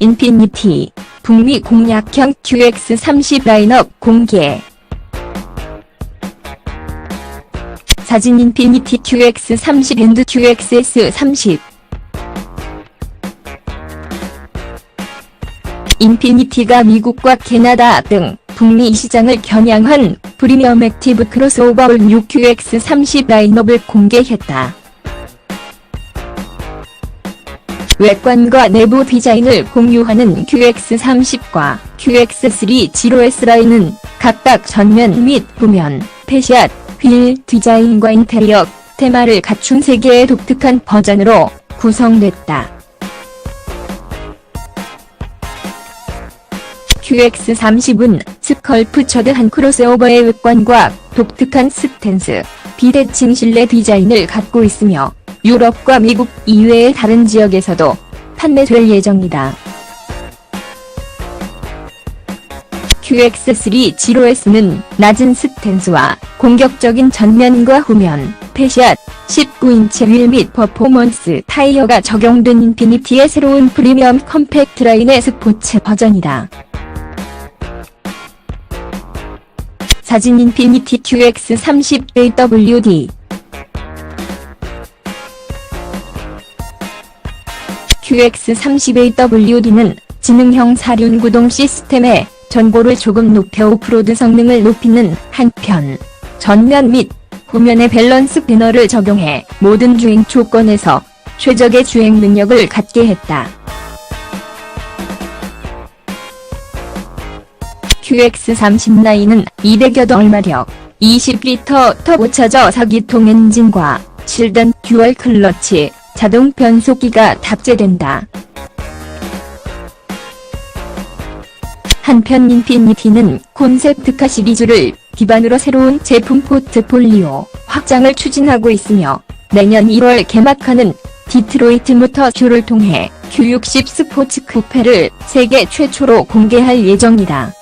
인피니티, 북미 공략형 QX30 라인업 공개. 사진 인피니티 QX30 앤드 QXS30 인피니티가 미국과 캐나다 등 북미 시장을 겨냥한 프리미엄 액티브 크로스오버 6QX30 라인업을 공개했다. 외관과 내부 디자인을 공유하는 QX30과 QX3 지로S 라인은 각각 전면 및 후면, 패시앗, 휠 디자인과 인테리어, 테마를 갖춘 3개의 독특한 버전으로 구성됐다. QX30은 스컬프처드 한 크로스오버의 외관과 독특한 스탠스, 비대칭 실내 디자인을 갖고 있으며 유럽과 미국 이외의 다른 지역에서도 판매될 예정이다. QX3 지로S는 낮은 스탠스와 공격적인 전면과 후면, 패시앗, 19인치 휠 및 퍼포먼스 타이어가 적용된 인피니티의 새로운 프리미엄 컴팩트 라인의 스포츠 버전이다. 사진 인피니티 QX30AWD QX30AWD는 지능형 사륜 구동 시스템에 전고를 조금 높여 오프로드 성능을 높이는 한편 전면 및 후면의 밸런스 패널을 적용해 모든 주행 조건에서 최적의 주행 능력을 갖게 했다. QX30라인은 208마력, 20리터 터보차저 4기통 엔진과 7단 듀얼 클러치, 자동 변속기가 탑재된다. 한편 인피니티는 콘셉트카 시리즈를 기반으로 새로운 제품 포트폴리오 확장을 추진하고 있으며 내년 1월 개막하는 디트로이트 모터쇼를 통해 Q60 스포츠 쿠페를 세계 최초로 공개할 예정이다.